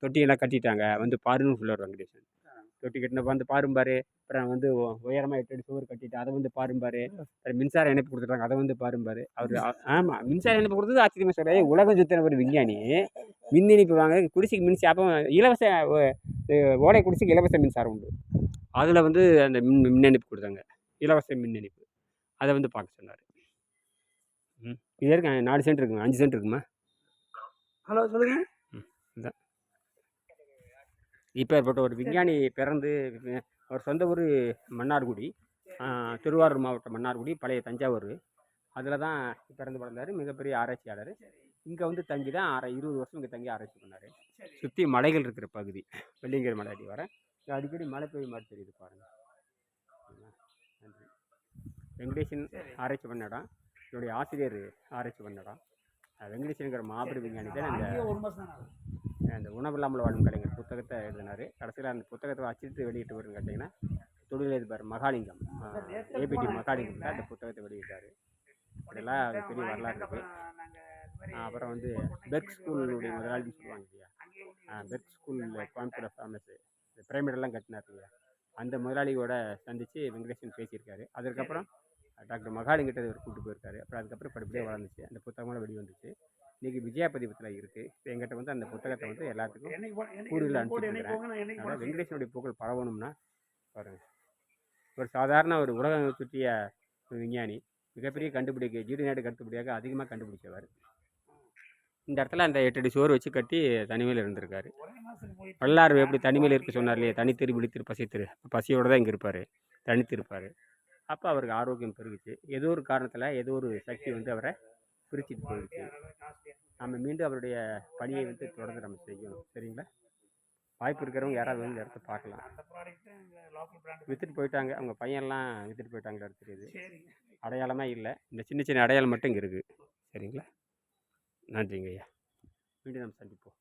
தொட்டியெல்லாம் கட்டிட்டாங்க. வந்து பாருன்னு சொல்லுவார் வெங்கடேசன் தொட்டி கட்டினப்ப வந்து பாரும்பாரு அப்புறம் வந்து உயரமாக எட்டு அடி சுவர் கட்டிட்டு அதை வந்து பாரும்பாரு அப்புறம் மின்சார இணைப்பு கொடுத்துட்டாங்க. அதை வந்து பாரும்பாரு அவர் ஆமாம் மின்சார இணைப்பு கொடுத்தது ஆச்சரியமாக சொல்கிறார் உலகம் சுற்றின ஒரு விஞ்ஞானி. மின் இணைப்பு வாங்க குடிசைக்கு மின்சாரம் அப்போ இலவச ஓ- அஹ் ஓலை குடிசைக்கு இலவச மின்சாரம் உண்டு. அதில் வந்து அந்த மின் மின் இணைப்பு கொடுத்தாங்க. இலவச மின் இணைப்பு. அதை வந்து பார்க்க சொன்னார். ம். இது இருக்கு நாலு சென்ட் இருக்குமா? அஞ்சு சென்ட் இருக்குமா? ஹலோ சொல்லுங்க. இப்போ ஏற்பட்ட ஒரு விஞ்ஞானி பிறந்து அவர் சொந்த ஊர் மன்னார்குடி. திருவாரூர் மாவட்டம் மன்னார்குடி பழைய தஞ்சாவூர். அதில் தான் பிறந்து வளர்ந்தார் மிகப்பெரிய ஆராய்ச்சியாளர். இங்கே வந்து தங்கி தான் அரை இருபது வருஷம் இங்கே தங்கி ஆராய்ச்சி பண்ணார். சுற்றி மலைகள் இருக்கிற பகுதி வெள்ளிங்கிற மலை அடி வர. இங்க அடிக்கடி மழை பெய்யும் மாதிரி தெரியுது பாருங்கள் நன்றி. வெங்கடேசன் ஆராய்ச்சி பண்ண இடம். என்னுடைய ஆசிரியர் ஆராய்ச்சி பண்ண இடம். வெங்கடேசனுங்கிற மாபெரும் விஞ்ஞானி தான் அந்த அந்த உணவில்லாமல் வாழும் கலைஞர் புத்தகத்தை எழுதினார். கடைசியில் அந்த புத்தகத்தை அச்சிட்டு வெளியிட்டு வருன்னு கேட்டிங்கன்னா தொழிலதிபர் மகாலிங்கம். ஏபிடி மகாலிங்கம் தான் அந்த புத்தகத்தை வெளியிட்டார். அப்படிலாம் அது பெரிய வரலாறு இருக்குது அப்புறம் வந்து பெர்க் ஸ்கூலுடைய முதலாளின்னு சொல்லுவாங்க இல்லையா? ஆ, பெர்க் ஸ்கூலில் கோயம்புத்தூர் ஃபேமஸ் பிரமிடெல்லாம் கட்டினார் இல்லையா? அந்த முதலாளியோட சந்தித்து வெங்கடேசன் பேசியிருக்காரு. அதுக்கப்புறம் டாக்டர் மகாலிங்கிட்ட இவர் கூப்பிட்டு போயிருக்காரு. அப்புறம் அதுக்கப்புறம் படிப்படியாக வளர்ந்துச்சு. அந்த புத்தகமெல்லாம் வெளிவந்துச்சு. இன்றைக்கி விஜயா பதிப்பத்தில் இருக்குது இப்போ எங்கிட்ட வந்து அந்த புத்தகத்தை வந்து எல்லாத்துக்கும் கூடுதல் என்னைக்கு போடு, அனுப்பிச்சு என்னைக்கு போங்க, நான் என்னைக்கு அதனால் போட வெங்கடேசனுடைய புகழ் பரவணும்னா பாருங்கள் ஒரு சாதாரண ஒரு உலகம் சுற்றிய விஞ்ஞானி மிகப்பெரிய கண்டுபிடிக்க ஜீடி நாடு கண்டுபிடியாக அதிகமாக கண்டுபிடிச்சவர். இந்த இடத்துல அந்த எட்டு அடி சோறு வச்சு கட்டி தனிமையில் இருந்திருக்காரு. வல்லார் எப்படி தனிமையில் இருக்க சொன்னார் இல்லையா தனித்திரு விழித்திரு பசித்திரு. பசியோடு தான் இங்கே இருப்பார். தனித்திருப்பார். அப்போ அவருக்கு ஆரோக்கியம் பெருகுச்சு. ஏதோ ஒரு காரணத்தில் ஏதோ ஒரு சக்தி வந்து அவரை பிரிச்சுட்டு போயிடுச்சு. நம்ம மீண்டும் அவருடைய பணியை வந்து தொடர்ந்து நம்ம செய்யணும். சரிங்களா? வாய்ப்பு இருக்கிறவங்க யாராவது வந்து இடத்த பார்க்கலாம். விற்றுட்டு போயிட்டாங்க. அவங்க பையன்லாம் விற்றுட்டு போயிட்டாங்களா தெரியுது. சரிங்க. அடையாளமே இல்லை. இந்த சின்ன சின்ன அடையாளம் மட்டும் இங்கே இருக்குது சரிங்களா? நன்றிங்க ஐயா. மீண்டும் நம்ம சந்திப்போம்.